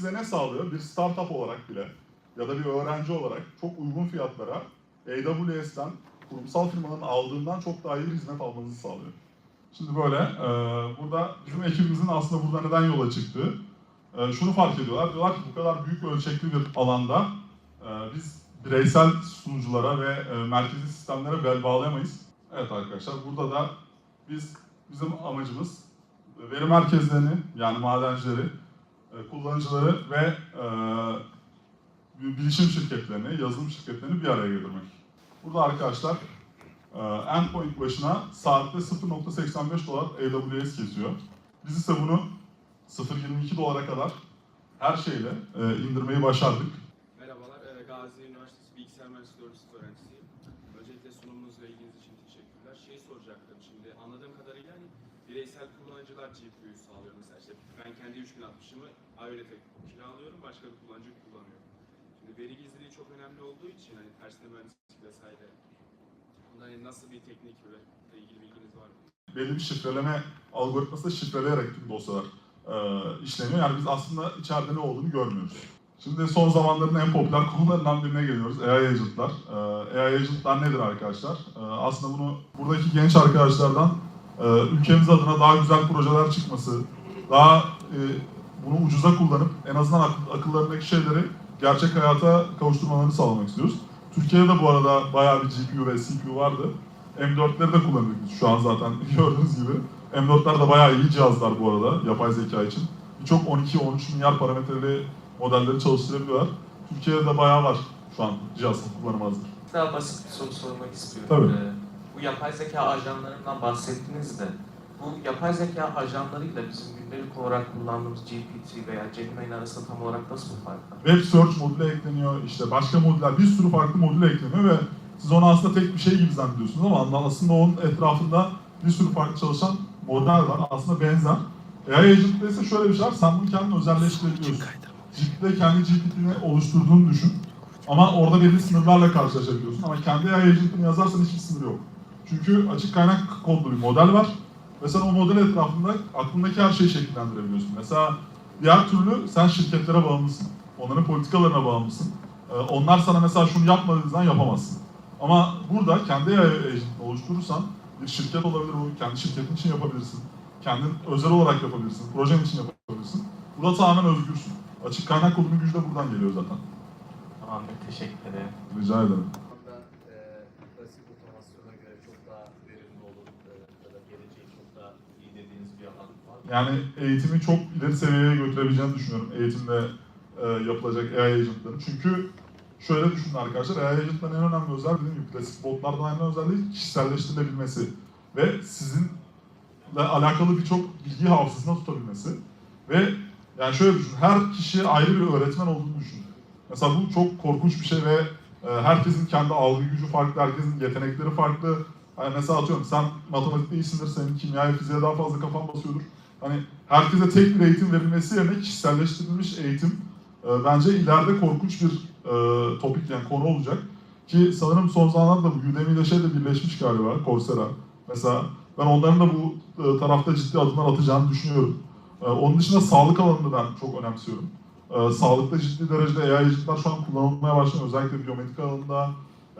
size ne sağlıyor? Bir startup olarak bile ya da bir öğrenci olarak çok uygun fiyatlara AWS'ten kurumsal firmaların aldığından çok daha iyi bir hizmet almanızı sağlıyor. Şimdi böyle, e, burada bizim ekibimizin aslında burada neden yola çıktığı, e, şunu fark ediyorlar. Diyorlar ki bu kadar büyük ölçekli bir alanda e, biz bireysel sunuculara ve e, merkezi sistemlere bel bağlayamayız. Evet arkadaşlar, burada da biz bizim amacımız veri merkezlerini yani madencileri, kullanıcıları ve e, bilişim şirketlerini, yazılım şirketlerini bir araya getirmek. Burada arkadaşlar e, endpoint başına saatte 0.85 dolar AWS kesiyor. Biz ise bunu 0.22 dolara kadar her şeyle e, indirmeyi başardık. Merhabalar, e, Gazi Üniversitesi Bilgisayar Mühendisliği öğrencisi öğrencisiyim. Öncelikle sunumunuz ve ilginiz için teşekkürler. Şey soracaktım şimdi, anladığım kadarıyla hani bireysel kullanıcılar GPU'yu sağlıyor. Mesela işte ben kendi 3060'ımı ayrıca kiralıyorum, başka bir kullanıcı kullanıyor. Şimdi veri gizliliği çok önemli olduğu için hani tersine mühendislik vesaire. Hani nasıl bir teknik ve ilgili bilginiz var mı? belli bir şifreleme algoritması da şifreleyerek tüm dosyalar e, işleniyor. Yani biz aslında içeride ne olduğunu görmüyoruz. Şimdi son zamanların en popüler konularından birine geliyoruz. AI agentlar. E, AI agentlar nedir arkadaşlar? E, aslında bunu buradaki genç arkadaşlardan ülkemiz adına daha güzel projeler çıkması, daha e, bunu ucuza kullanıp en azından akıl- akıllarındaki şeyleri gerçek hayata kavuşturmalarını sağlamak istiyoruz. Türkiye'de de bu arada bayağı bir GPU ve CPU vardı. M4'leri de kullanıyoruz şu an zaten gördüğünüz gibi. M4'ler de bayağı iyi cihazlar bu arada yapay zeka için. Birçok 12-13 milyar parametreli modelleri çalıştırabiliyorlar. Türkiye'de de bayağı var şu an cihaz kullanımı hazır. Daha basit bir soru sormak istiyorum. Tabii. Ee, bu yapay zeka ajanlarından bahsettiniz de bu yapay zeka ajanlarıyla bizim gündelik olarak kullandığımız GPT veya Gemini arasında tam olarak nasıl bir fark var? Web Search modülü ekleniyor, işte başka modüller, bir sürü farklı modül ekleniyor ve siz onu aslında tek bir şey gibi zannediyorsunuz ama aslında onun etrafında bir sürü farklı çalışan model var. Aslında benzer. AI Agent'ta ise şöyle bir şey var, sen bunu kendin özelleştirebiliyorsun. GPT'de kendi GPT'ni oluşturduğunu düşün. Ama orada belli sınırlarla karşılaşabiliyorsun. Ama kendi AI Agent'ını yazarsan hiçbir sınır yok. Çünkü açık kaynak kodlu bir model var. Ve sen o model etrafında aklındaki her şeyi şekillendirebiliyorsun. Mesela diğer türlü sen şirketlere bağımlısın. Onların politikalarına bağımlısın. Ee, onlar sana mesela şunu yapma dediği zaman yapamazsın. Ama burada kendi AI agent'ını oluşturursan bir şirket olabilir bu, kendi şirketin için yapabilirsin. Kendin özel olarak yapabilirsin, projen için yapabilirsin. Burada tamamen özgürsün. Açık kaynak kodunun gücü de buradan geliyor zaten. Tamamdır, teşekkür ederim. Rica ederim. anda e, klasik otomasyona göre çok daha verimli olur e, ya da Yani eğitimi çok ileri seviyeye götürebileceğini düşünüyorum eğitimde e, yapılacak AI agentların. Çünkü şöyle düşünün arkadaşlar, AI agentların en önemli özelliği dediğim gibi klasik botlardan önemli özelliği kişiselleştirilebilmesi ve sizinle alakalı birçok bilgi hafızasında tutabilmesi ve yani şöyle düşün, her kişi ayrı bir öğretmen olduğunu düşün. Mesela bu çok korkunç bir şey ve e, herkesin kendi algı gücü farklı, herkesin yetenekleri farklı. Hani mesela atıyorum sen matematikte iyisindir, senin kimyaya, fiziğe daha fazla kafan basıyordur. Hani herkese tek bir eğitim verilmesi yerine kişiselleştirilmiş eğitim e, bence ileride korkunç bir e, topik yani konu olacak. Ki sanırım son zamanlarda bu Udemy ile şey de birleşmiş galiba, Coursera. Mesela ben onların da bu e, tarafta ciddi adımlar atacağını düşünüyorum. E, onun dışında sağlık alanını ben çok önemsiyorum. E, sağlıkta ciddi derecede AI agentlar şu an kullanılmaya başlıyor. Özellikle biyometrik alanında,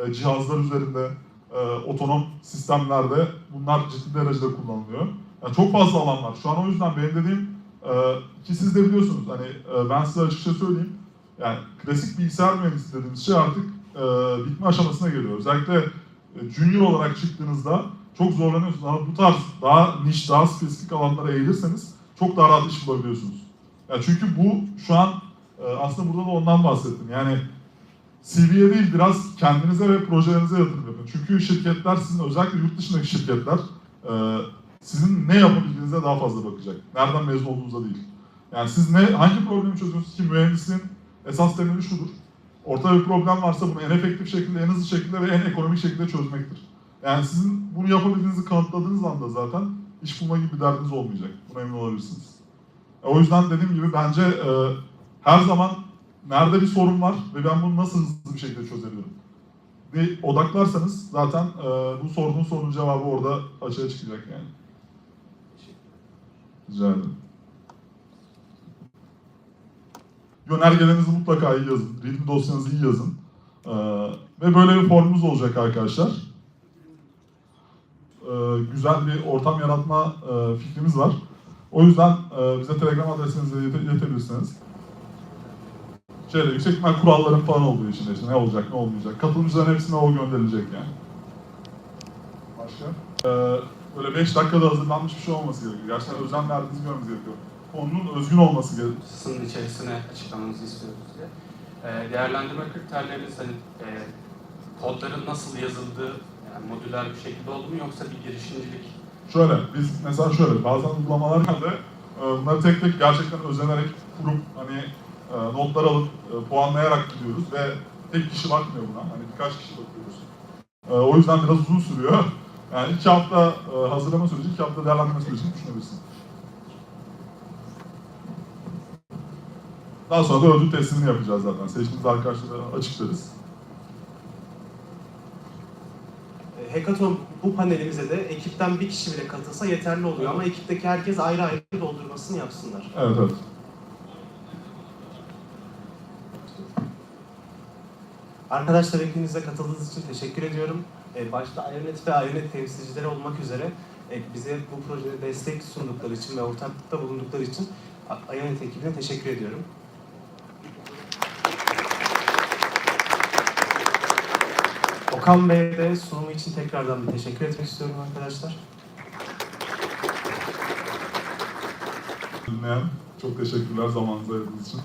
e, cihazlar üzerinde, e, otonom sistemlerde bunlar ciddi derecede kullanılıyor. Yani çok fazla alan var. Şu an o yüzden benim dediğim e, ki siz de biliyorsunuz hani e, ben size açıkça söyleyeyim. Yani klasik bilgisayar mühendisi dediğimiz şey artık e, bitme aşamasına geliyor. Özellikle e, junior olarak çıktığınızda çok zorlanıyorsunuz ama bu tarz daha niş, daha spesifik alanlara eğilirseniz çok daha rahat iş bulabiliyorsunuz. Ya çünkü bu şu an e, aslında burada da ondan bahsettim. Yani CV'ye değil biraz kendinize ve projelerinize yatırım. Çünkü şirketler sizin özellikle yurt dışındaki şirketler e, sizin ne yapabildiğinize daha fazla bakacak. Nereden mezun olduğunuza değil. Yani siz ne hangi problemi çözüyorsunuz ki mühendisin esas temeli şudur. Ortada bir problem varsa bunu en efektif şekilde, en hızlı şekilde ve en ekonomik şekilde çözmektir. Yani sizin bunu yapabildiğinizi kanıtladığınız anda zaten iş bulma gibi bir derdiniz olmayacak. Buna emin olabilirsiniz. E, O yüzden dediğim gibi bence e, her zaman nerede bir sorun var ve ben bunu nasıl hızlı bir şekilde çözebilirim? Bir odaklarsanız zaten e, bu sorduğun sorunun cevabı orada açığa çıkacak yani. Rica ederim. Yönergelerinizi mutlaka iyi yazın. Readme dosyanızı iyi yazın. Ee, ve böyle bir formumuz olacak arkadaşlar. Ee, güzel bir ortam yaratma e, fikrimiz var. O yüzden e, bize Telegram adresinizi ilete- iletebilirsiniz. Şeyde, yüksek ihtimal kuralların falan olduğu için işte ne olacak ne olmayacak. Katılımcıların hepsine o gönderilecek yani. Başka? Ee, böyle 5 dakikada hazırlanmış bir şey olması gerekiyor. Gerçekten özen verdiğinizi görmemiz gerekiyor. Konunun özgün olması gerekiyor. sınır içerisine açıklamanızı istiyoruz diye. Ee, değerlendirme kriterleriniz hani e, kodların nasıl yazıldığı yani modüler bir şekilde oldu mu yoksa bir girişimcilik Şöyle, biz mesela şöyle, bazen uygulamalar geldi, e, bunları tek tek gerçekten özenerek kurup, hani e, notlar alıp, e, puanlayarak gidiyoruz ve tek kişi bakmıyor buna, hani birkaç kişi bakıyoruz. E, O yüzden biraz uzun sürüyor. Yani iki hafta e, hazırlama süreci, iki hafta değerlendirme sürecini düşünebilirsin. Daha sonra da ödül teslimini yapacağız zaten. Seçtiğimiz arkadaşlara açıklarız. Hackathon bu panelimize de ekipten bir kişi bile katılsa yeterli oluyor ama ekipteki herkes ayrı ayrı doldurmasını yapsınlar. Evet, evet. Arkadaşlar hepinize katıldığınız için teşekkür ediyorum. E, Başta Ionet ve Ionet temsilcileri olmak üzere e, bize bu projede destek sundukları için ve ortaklıkta bulundukları için Ionet ekibine teşekkür ediyorum. Okan Bey'e de sunumu için tekrardan bir teşekkür etmek istiyorum arkadaşlar. Dinleyen, çok teşekkürler zamanınızı ayırdığınız için.